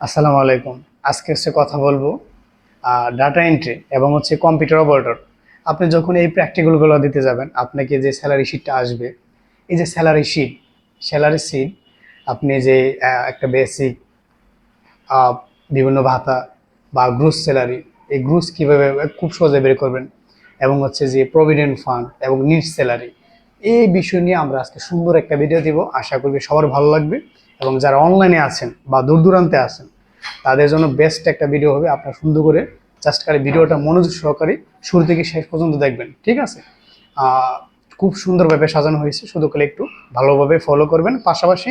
আসসালামু আলাইকুম। আজকে হচ্ছে কথা বলব ডাটা এন্ট্রি এবং হচ্ছে কম্পিউটার অপারেটর আপনি যখন এই প্র্যাকটিক্যালগুলো দিতে যাবেন, আপনাকে যে স্যালারি শিটটা আসবে, এই যে স্যালারি শিট স্যালারি শিট আপনি যে একটা বেসিক বিভিন্ন ভাতা বা গ্রুস স্যালারি এই গ্রুস কীভাবে, খুব সহজে বের করবেন এবং হচ্ছে যে প্রভিডেন্ট ফান্ড এবং নিট স্যালারি এই বিষয় নিয়ে আমরা আজকে সুন্দর একটা ভিডিও দিব। আশা করবি সবার ভালো লাগবে। এবং যারা অনলাইনে আছেন বা দূর দূরান্তে আছেন, তাদের জন্য বেস্ট একটা ভিডিও হবে। আপনারা সুন্দর করে জাস্ট খালি ভিডিওটা মনোযোগ সহকারে শুরু থেকে শেষ পর্যন্ত দেখবেন, ঠিক আছে? খুব সুন্দরভাবে সাজানো হয়েছে। শুধু খালি একটু ভালোভাবে ফলো করবেন। পাশাপাশি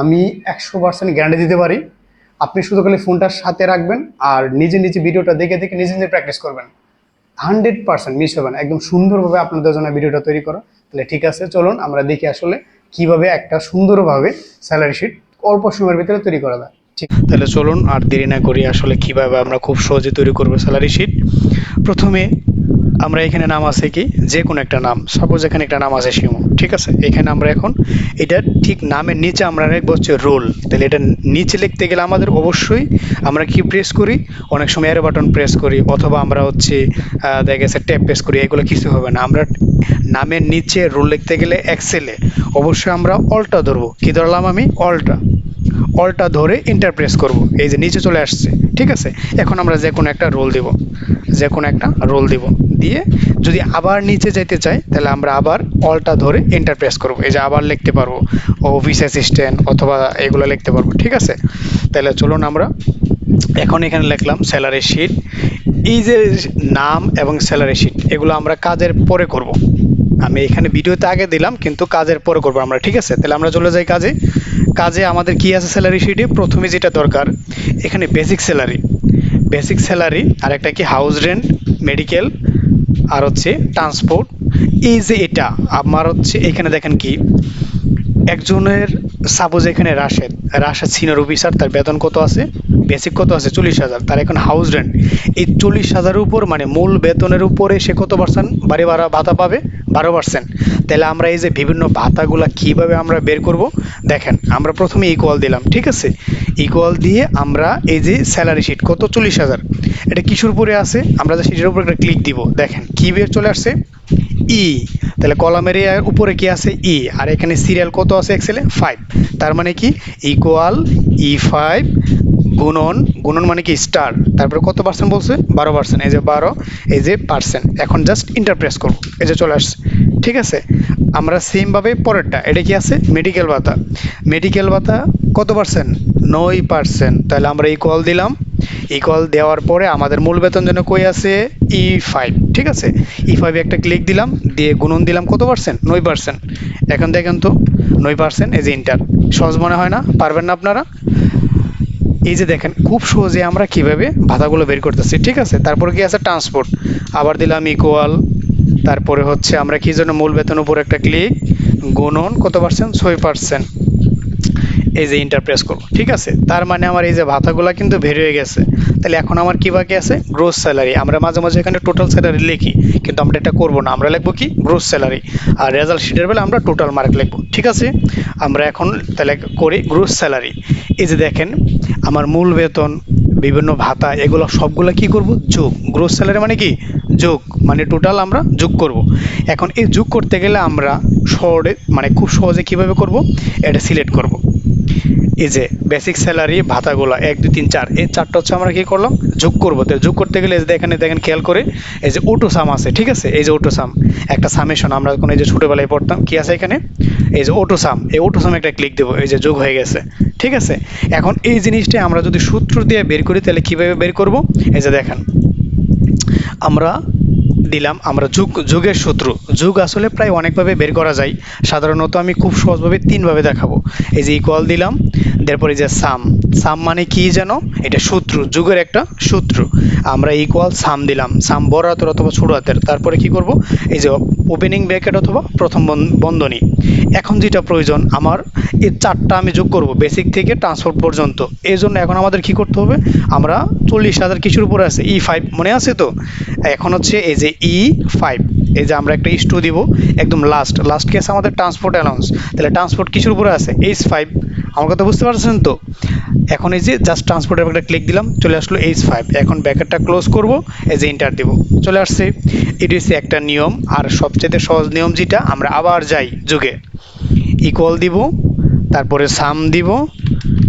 আমি একশো পার্সেন্ট গ্যারান্টি দিতে পারি। আপনি শুধু খালি ফোনটার সাথে রাখবেন আর নিজে নিজে ভিডিওটা দেখে দেখে নিজে নিজে প্র্যাকটিস করবেন। হান্ড্রেড পার্সেন্ট মিস হবে না। একদম সুন্দরভাবে আপনাদের জন্য ভিডিওটা তৈরি করো। তাহলে ঠিক আছে, চলুন আমরা দেখি আসলে কীভাবে একটা সুন্দরভাবে স্যালারি শিট অল্প সময়ের ভিতরে তৈরি করা যায়। ঠিক। তাহলে চলুন আর দেরি না করি, আসলে কীভাবে আমরা খুব সহজে তৈরি করব স্যালারি শিট প্রথমে আমরা এখানে নাম আছে কি? যে কোনো একটা নাম। সাপোজ এখানে একটা নাম আছে শিমু। ঠিক আছে? এখানে আমরা এখন এটা ঠিক নামের নিচে আমরা লিখব হচ্ছে রোল। তাহলে এটা নিচে লিখতে গেলে আমাদের অবশ্যই আমরা কি প্রেস করি? অনেক সময় এর বাটন প্রেস করি। অথবা আমরা হচ্ছে দেখা গেছে ট্যাপ প্রেস করি। এগুলো কিছু হবে না। আমরা নামের নিচে রোল লিখতে গেলে এক্সেলে অবশ্যই আমরা অলটা ধরবো। কি ধরলাম আমি? অলটা অলটা ধরে ইন্টারপ্রেস করব। এই যে নিচে চলে আসছে, ঠিক আছে? এখন আমরা যে কোনো একটা রোল দিব। যে কোনো একটা রোল দিব। দিয়ে যদি আবার নিচে যেতে চাই, তাহলে আমরা আবার অলটা ধরে ইন্টারপ্রেস করব। এই যে আবার লিখতে পারব। অফিস অ্যাসিস্ট্যান্ট অথবা এগুলো লিখতে পারব, ঠিক আছে? তাহলে চলুন আমরা এখন এখানে লিখলাম স্যালারি শিট এই যে নাম এবং স্যালারি শিট এগুলো আমরা কাজের পরে করব। আমি এখানে ভিডিওতে আগে দিলাম, কিন্তু কাজের পরে করব আমরা, ঠিক আছে? তাহলে আমরা চলে যাই কাজে। কাজে আমাদের কি আছে স্যালারি শিটে প্রথমে যেটা দরকার, এখানে বেসিক স্যালারি বেসিক স্যালারি আর একটা কি? হাউস রেন্ট মেডিকেল আর হচ্ছে ট্রান্সপোর্ট এই যে এটা, আমার হচ্ছে এখানে দেখেন কি, একজনের সাপোজ এখানে রাশেদ রাশেদ সিনিয়র অফিসার তার বেতন কত আছে? বেসিক কত আছে? চল্লিশ হাজার। তার এখন হাউস রেন্ট এই চল্লিশ হাজারের উপর মানে মূল বেতনের উপরে সে কত পার্সেন্ট বাড়ি ভাড়া ভাতা পাবে? বারো পার্সেন্ট তাহলে আমরা এই যে বিভিন্ন ভাতাগুলা কীভাবে আমরা বের করব? দেখেন, আমরা প্রথমে ইকুয়াল দিলাম, ঠিক আছে? ইকুয়াল দিয়ে আমরা এই যে স্যালারি শিট কত? চল্লিশ হাজার। এটা কিসের উপরে আছে, আমরা যে সেটার উপর একটা ক্লিক দিব। দেখেন, কি বের চলে আসছে? ই তাহলে কলামের উপরে কি আছে? ই আর এখানে সিরিয়াল কত আছে এক্সেলে ফাইভ তার মানে কি? ইকুয়াল ই ফাইভ গুণন গুণন মানে কি? স্টার তারপরে কত পার্সেন্ট বলছে? বারো পার্সেন্ট এই যে বারো, এই যে পার্সেন্ট এখন জাস্ট ইন্টারপ্রেস করব। এই যে চলে আসছে। ঠিক আছে? আমরা সেমভাবে পরেরটা। এটা কি আছে? মেডিকেল ভাতা। মেডিকেল ভাতা কত পার্সেন্ট নয় পার্সেন্ট তাহলে আমরা ইকুয়াল দিলাম। ইকুয়াল দেওয়ার পরে আমাদের মূল বেতন যেন কই আছে? ই ফাইভ ঠিক আছে? ই ফাইভে একটা ক্লিক দিলাম। দিয়ে গুণন দিলাম কত পার্সেন্ট নয় পার্সেন্ট এখন দেখেন তো, নয় পার্সেন্ট এই যে ইন্টার সহজ মনে হয় না? পারবেন না আপনারা? এই যে দেখেন, খুব সহজে আমরা কীভাবে ভাতাগুলো বের করতেছি, ঠিক আছে? তারপর কি আছে? ট্রান্সপোর্ট আবার দিলাম ইকুয়াল তারপরে হচ্ছে আমরা কি জন্য মূল বেতন উপর একটা ক্লিক গুণন কত পার্সেন্ট ছয় পার্সেন্ট এই যে ইন্টারপ্রেস করব, ঠিক আছে? তার মানে আমার এই যে ভাতাগুলো কিন্তু বের হয়ে গেছে। তাহলে এখন আমার কি বাকি আছে? গ্রোস স্যালারি আমরা মাঝে মাঝে এখানে টোটাল স্যালারি লিখি, কিন্তু আমরা এটা করব না। আমরা লিখব কি? গ্রোস স্যালারি আর রেজাল্ট শিটের বেলা আমরা টোটাল মার্ক লিখব, ঠিক আছে? আমরা এখন তাহলে করি গ্রোস স্যালারি এই যে দেখেন, আমার মূল বেতন, বিভিন্ন ভাতা, এগুলো সবগুলো কি করব? যোগ। গ্রোস স্যালারি মানে কি? যোগ। মানে টোটাল আমরা যোগ করব। এখন এই যোগ করতে গেলে আমরা শহরে মানে খুব সহজে কীভাবে করব? এটা সিলেক্ট করব। এই যে বেসিক স্যালারি ভাতাগুলো এক, দুই, তিন, চার, এই চারটা হচ্ছে আমরা কি করলাম? যোগ করব। তো যোগ করতে গেলে এই যে এখানে দেখেন, খেয়াল করে, এই যে অটো সাম আছে, ঠিক আছে? এই যে অটো সাম একটা সামেশন আমরা কোনো এই যে ছোটোবেলায় পড়তাম, কি আছে এখানে? এই যে অটো সাম এই অটো সাম একটা ক্লিক দেবো, এই যে যোগ হয়ে গেছে, ঠিক আছে? এখন এই জিনিসটা আমরা যদি সূত্র দিয়ে বের করি, তাহলে কীভাবে বের করব? এই যে দেখেন, আমরা দিলাম আমরা যুগ, যুগের শত্রু। যুগ আসলে প্রায় অনেকভাবে বের করা যায়। সাধারণত আমি খুব সহজভাবে তিনভাবে দেখাবো। এই যে ইকুয়াল দিলাম, তারপরে যে সাম সাম মানে কি যেন? এটা সূত্র যুগের একটা সূত্র আমরা ইকুয়াল সাম দিলাম। সাম বড় হাতের অথবা ছোট হাতের তারপরে কি করব? এই যে ওপেনিং ব্র্যাকেট অথবা প্রথম বন- বন্ধনী। এখন যেটা প্রয়োজন, আমার এই চারটা আমি যোগ করব বেসিক থেকে ট্রান্সপোর্ট পর্যন্ত। এই জন্য এখন আমাদের কি করতে হবে? আমরা চল্লিশ হাজার কিছুর উপরে আছে ই ফাইভ মনে আছে তো? এখন হচ্ছে এই যে ই ফাইভ এই যে আমরা একটা ইস টু দিব, একদম লাস্ট লাস্ট কেস আমাদের ট্রান্সপোর্ট অ্যালাউন্স তাহলে ট্রান্সপোর্ট কিছুর উপরে আছে? এইচ ফাইভ আমার কথা বুঝতে পারছেন তো? এখন এই যে জাস্ট ট্রান্সপোর্টের একটা ক্লিক দিলাম, চলে আসলো এইচ ফাইভ এখন ব্যাকেটটা ক্লোজ করব, এই যে ইন্টার দিব। চলে আসছে। এটি হচ্ছে একটা নিয়ম, আর সবচেয়ে সহজ নিয়ম যেটা, আমরা আবার যাই যুগে। ইকুয়াল দিব, তারপরে সাম দিব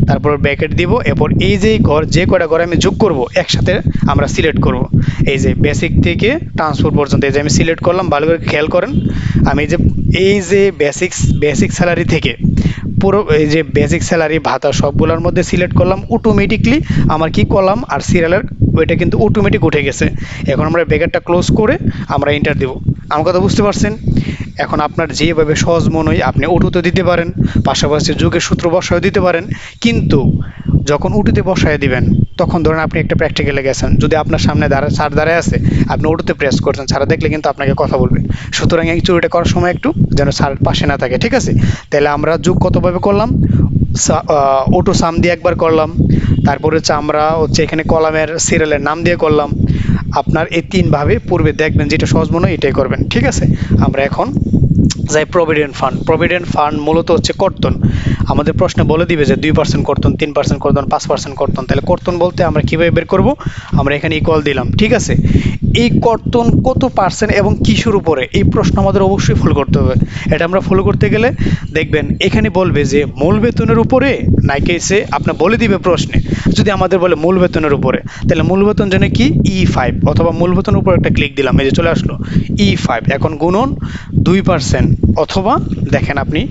তারপর ব্যাকেট দিব, এরপর এই যে ঘর, যে কটা ঘর আমি যোগ করব, একসাথে আমরা সিলেক্ট করব। এই যে বেসিক থেকে ট্রান্সপোর্ট পর্যন্ত, এই যে আমি সিলেক্ট করলাম, ভালো করে খেয়াল করেন, আমি যে, এই যে বেসিক্স বেসিক স্যালারি থেকে পুরো এই যে বেসিক স্যালারি ভাতা সবগুলোর মধ্যে সিলেক্ট করলাম অটোমেটিকলি আমার কি কলাম আর সিরিয়ালের ওইটা কিন্তু অটোমেটিক উঠে গেছে। এখন আমরা ব্যাকেটটা ক্লোজ করে আমরা এন্টার দেব। আমার কথা বুঝতে পারছেন? এখন আপনার যেভাবে সহজ মনে হয় আপনি উটুতে দিতে পারেন, পাশাপাশি যুগের সূত্র বসায় দিতে পারেন, কিন্তু যখন উটুতে বসায় দিবেন, তখন ধরেন আপনি একটা প্র্যাকটিক্যালে গেছেন, যদি আপনার সামনে দাঁড়া, স্যার দাঁড়ায় আছে, আপনি উটুতে প্রেস করছেন, স্যার দেখলে কিন্তু আপনাকে কথা বলবে। সুতরাং এই চুরিটা করার সময় একটু যেন স্যার পাশে না থাকে, ঠিক আছে? তাহলে আমরা যুগ কতভাবে করলাম? অটো সাম দিয়ে একবার করলাম, তারপরে হচ্ছে আমরা হচ্ছে এখানে কলামের সিরিয়ালের নাম দিয়ে করলাম আপনার এই তিনভাবে পূর্বে দেখবেন যেটা সহজ মনে হয় এটাই করবেন, ঠিক আছে? আমরা এখন যাই প্রভিডেন্ট ফান্ড প্রভিডেন্ট ফান্ড মূলত হচ্ছে কর্তন। আমাদের প্রশ্নে বলে দিবে যে দুই পার্সেন্ট কর্তন, তিন পার্সেন্ট কর্তন, পাঁচ পার্সেন্ট কর্তন। তাহলে কর্তন বলতে আমরা কীভাবে বের করব? আমরা এখানে ইকুয়াল দিলাম, ঠিক আছে? এই কর্তন কত পার্সেন্ট এবং কিসের উপরে? এই প্রশ্ন আমাদের অবশ্যই ফলো করতে হবে। এটা আমরা ফলো করতে গেলে দেখবেন, এখানে বলবে যে মূল বেতনের উপরে নাকি এসে আপনার বলে দিবে প্রশ্নে। যদি আমাদের বলে মূল বেতনের উপরে, তাহলে মূল বেতন জন্য কি? ই ফাইভ অথবা মূল বেতনের উপর একটা ক্লিক দিলাম, এই যে চলে আসলো। ই ফাইভ এখন গুণন দুই পার্সেন্ট অথবা দেখেন আপনি,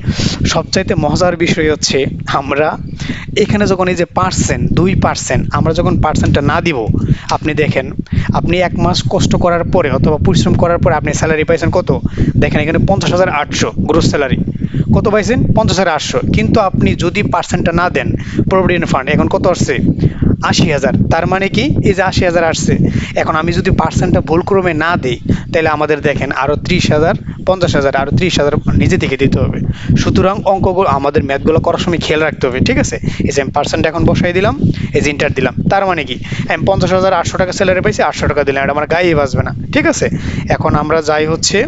সবচাইতে মজার বিষয় হচ্ছে আমরা এখানে যখন এই যে পার্সেন্ট দুই পার্সেন্ট আমরা যখন পার্সেন্টটা না দিব, আপনি দেখেন, আপনি এক মাস কষ্ট করার পরে অথবা পরিশ্রম করার পরে আপনি স্যালারি পাইছেন কত? দেখেন এখানে পঞ্চাশ হাজার আটশো গ্রোস স্যালারি কত পাইছেন? পঞ্চাশ হাজার আটশো। কিন্তু আপনি যদি পার্সেন্টটা না দেন প্রভিডেন্ট ফান্ড এখন কত আসছে? আশি হাজার। তার মানে কি? এই যে আশি হাজার আসছে। এখন আমি যদি পার্সেন্টটা ভুলক্রমে না দিই, তাহলে আমাদের দেখেন আরও ত্রিশ হাজার, পঞ্চাশ হাজার আরও ত্রিশ হাজার নিজে থেকে দিতে হবে। সুতরাং অঙ্কগুলো আমাদের ম্যাথগুলো করার সময় খেয়াল রাখতে হবে, ঠিক আছে? এই যে আমি পার্সেন্ট এখন বসাই দিলাম, এই যে ইন্টার দিলাম। তার মানে কি? আমি পঞ্চাশ হাজার আটশো টাকা স্যালারি পাইছি, আটশো টাকা দিলাম। এটা আমার গায়ে বাঁচবে না, ঠিক আছে? এখন আমরা যাই হচ্ছে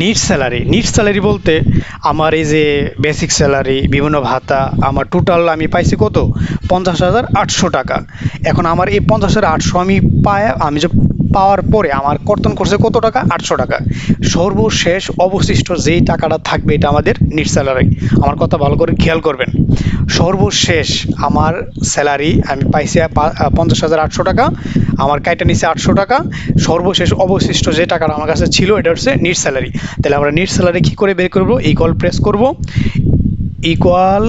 নিট স্যালারি নিট স্যালারি বলতে আমার এই যে বেসিক স্যালারি বিভিন্ন ভাতা, আমার টোটাল আমি পাইছি কত? পঞ্চাশ হাজার আটশো টাকা। এখন আমার এই পঞ্চাশ হাজার আটশো আমি পায়, আমি যে পাওয়ার পরে আমার কর্তন করছে কত টাকা? আটশো টাকা। সর্বশেষ অবশিষ্ট যেই টাকাটা থাকবে এটা আমাদের নিট স্যালারি আমার কথা ভালো করে খেয়াল করবেন। সর্বশেষ আমার স্যালারি আমি পাইছি পঞ্চাশ হাজার আটশো টাকা। আমার কাইটা নিচে আটশো টাকা। সর্বশেষ অবশিষ্ট যে টাকাটা আমার কাছে ছিল, এটা হচ্ছে নিট স্যালারি তাহলে আমরা নিট স্যালারি কী করে বের করব? ইকুয়াল প্রেস করব। ইকুয়াল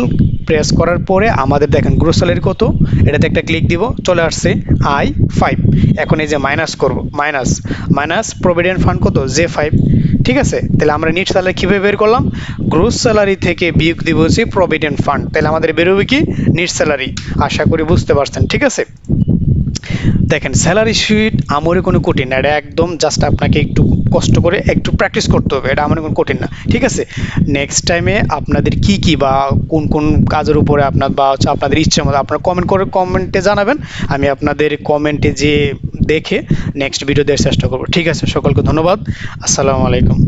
প্রেস করার পরে আমাদের দেখেন গ্রোস স্যালারি কত? এটাতে একটা ক্লিক দিব, চলে আসছে আই ফাইভ এখন এই যে মাইনাস করব মাইনাস মাইনাস প্রভিডেন্ট ফান্ড কত? জে ফাইভ ঠিক আছে? তাহলে আমরা নিট স্যালারি কীভাবে বের করলাম? গ্রোস স্যালারি থেকে বিয়োগ দিব হচ্ছে প্রভিডেন্ট ফান্ড তাহলে আমাদের বেরোবে কি? নিট স্যালারি আশা করি বুঝতে পারছেন, ঠিক আছে? দেখেন স্যালারি শিট আমারই কোনো কঠিন না, এটা একদম জাস্ট আপনাকে একটু কষ্ট করে একটু প্র্যাকটিস করতে হবে, এটা আমার কোনো কঠিন না, ঠিক আছে? নেক্সট টাইমে আপনাদের কি কি বা কোন কোন কাজের উপরে আপনার বা হচ্ছে আপনাদের ইচ্ছা মতো আপনারা কমেন্ট করে কমেন্টে জানাবেন, আমি আপনাদের কমেন্টে যে দেখে নেক্সট ভিডিও দেওয়ার চেষ্টা করব, ঠিক আছে? সকলকে ধন্যবাদ, আসসালামু আলাইকুম।